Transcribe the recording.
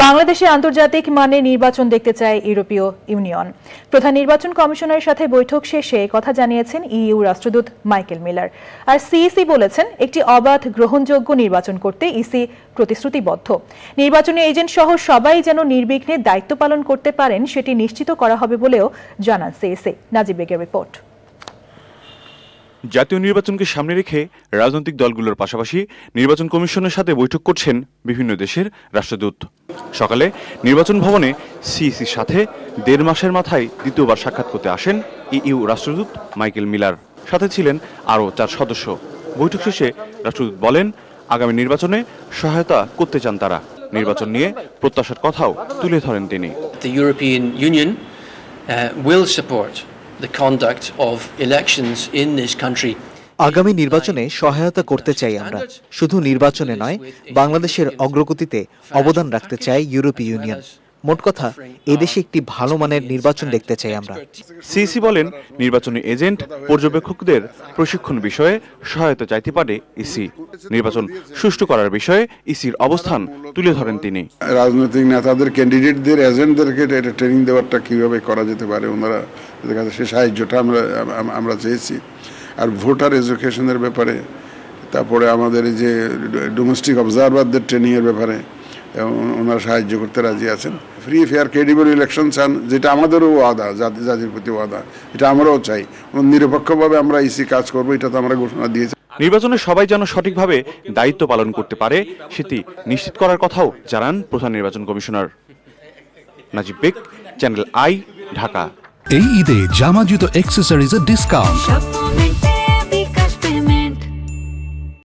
বাংলাদেশে আন্তর্জাতিক মানে নির্বাচন দেখতে চায় ইউরোপীয় ইউনিয়ন। প্রধান নির্বাচন কমিশনারের সাথে বৈঠক শেষে কথা জানিয়েছেন ইইউ রাষ্ট্রদূত মাইকেল মিলার। আর সিইসি বলেছেন, একটি অবাধ গ্রহণযোগ্য নির্বাচন করতে ইসি প্রতিশ্রুতিবদ্ধ। নির্বাচনী এজেন্ট সহ সবাই যেন নির্বিঘ্নে দায়িত্ব পালন করতে পারেন, সেটি নিশ্চিত করা হবে বলেও জানান সিইসি। নাজিব বেগের রিপোর্ট। জাতীয় নির্বাচনকে সামনে রেখে রাজনৈতিক দলগুলোর পাশাপাশি নির্বাচন কমিশনের সাথে বৈঠক করছেন বিভিন্ন দেশের রাষ্ট্রদূত। সকালে নির্বাচন ভবনে সিইসির সাথে দেড় মাসের মাথায় দ্বিতীয়বার সাক্ষাৎ করতে আসেন ইইউ রাষ্ট্রদূত মাইকেল মিলার। সাথে ছিলেন আরও চার সদস্য। বৈঠক শেষে রাষ্ট্রদূত বলেন আগামী নির্বাচনে সহায়তা করতে চান তারা। নির্বাচন নিয়ে প্রত্যাশার কথাও তুলে ধরেন তিনি। The European Union uh, আগামী নির্বাচনে সহায়তা করতে চাই আমরা। শুধু নির্বাচনে নয়, বাংলাদেশের অগ্রগতিতে অবদান রাখতে চাই ইউরোপীয় ইউনিয়ন। মোট কথা এদেশে একটি ভালো মানের নির্বাচন দেখতে চাই আমরা। সিইসি বলেন নির্বাচনী এজেন্ট পর্যবেক্ষকদের প্রশিক্ষণ বিষয়ে সহায়তা চাইতে পারে ইসি। নির্বাচন সুষ্ঠু করার বিষয়ে ইসির অবস্থান তুলে ধরেন তিনি। রাজনৈতিক নেতাদের ক্যান্ডিডেটদের এজেন্টদেরকে এটা ট্রেনিং দেওয়ারটা কীভাবে করা যেতে পারে ওনারা কাছে সে সাহায্যটা আমরা আমরা চেয়েছি। আর ভোটার এডুকেশনের ব্যাপারে তারপরে আমাদের এই যে ডোমেস্টিক অবজারভারদের ট্রেনিংয়ের ব্যাপারে ও- ওনারা সাহায্য করতে রাজি আছেন। ফ্রি ফেয়ার ক্রেডিবল ইলেকশন চান যেটা আমাদেরও ওয়াদা জাতি জাতির প্রতি ওয়াদা এটা আমরাও চাই। নিরপেক্ষভাবে আমরা ইসি কাজ করব এটা তো আমরা ঘোষণা দিয়েছি। নির্বাচনে সবাই যেন সঠিকভাবে দায়িত্ব পালন করতে পারে সেটি নিশ্চিত করার কথাও জানান প্রধান নির্বাচন commissioner. Najib Beg channel I Dhaka. এই ঈদে জামা জুতো অ্যাক্সেসরিজের ডিসকাউন্ট